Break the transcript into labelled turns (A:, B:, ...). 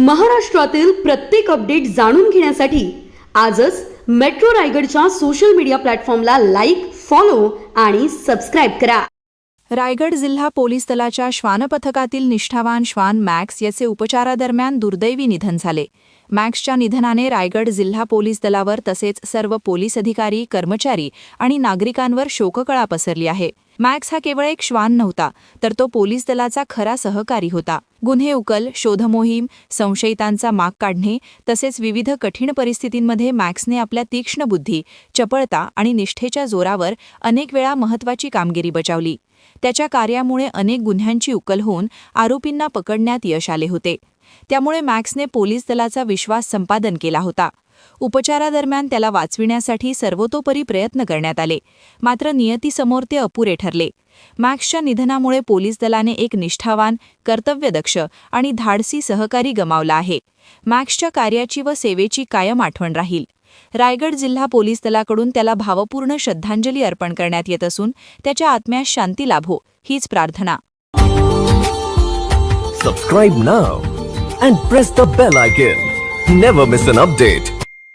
A: महाराष्ट्रातील प्रत्येक अपडेट जाणून घेण्यासाठी आजच मेट्रो रायगडच्या सोशल मीडिया प्लॅटफॉर्मला लाईक फॉलो आणि सबस्क्राईब करा.
B: रायगड जिल्हा पोलीस दलाच्या श्वान पथकातील निष्ठावान श्वान मॅक्स याचे उपचारादरम्यान दुर्दैवी निधन झाले. मॅक्सच्या निधनाने रायगड जिल्हा पोलीस दलावर तसेच सर्व पोलीस अधिकारी कर्मचारी आणि नागरिकांवर शोककळा पसरली आहे. मॅक्स हा केवळ एक श्वान नव्हता तर तो पोलीस दलाचा खरा सहकारी होता. गुन्हे उकल शोधमोहीम संशयितांचा माग काढणे तसेच विविध कठीण परिस्थितींमध्ये मॅक्सने आपल्या तीक्ष्ण बुद्धी चपळता आणि निष्ठेच्या जोरावर अनेक वेळा महत्त्वाची कामगिरी बजावली. त्याच्या कार्यामुळे अनेक गुन्ह्यांची उकल होऊन आरोपींना पकडण्यात यश आले होते. त्यामुळे मॅक्सने पोलीस दलाचा विश्वास संपादन केला होता. उपचारादरम्यान त्याला वाचविण्यासाठी सर्वतोपरी प्रयत्न करण्यात आले. मात्र नियतीसमोर ते अपुरे ठरले. मॅक्सच्या निधनामुळे पोलीस दलाने एक निष्ठावान कर्तव्यदक्ष आणि धाडसी सहकारी गमावला आहे. मॅक्सच्या कार्याची व सेवेची कायम आठवण राहील. रायगड जिल्हा पोलीस दलाकडून त्याला भावपूर्ण श्रद्धांजली अर्पण करण्यात येत असून त्याच्या आत्म्यास शांती लाभो हीच प्रार्थना.
C: Subscribe now and press the bell icon never miss an update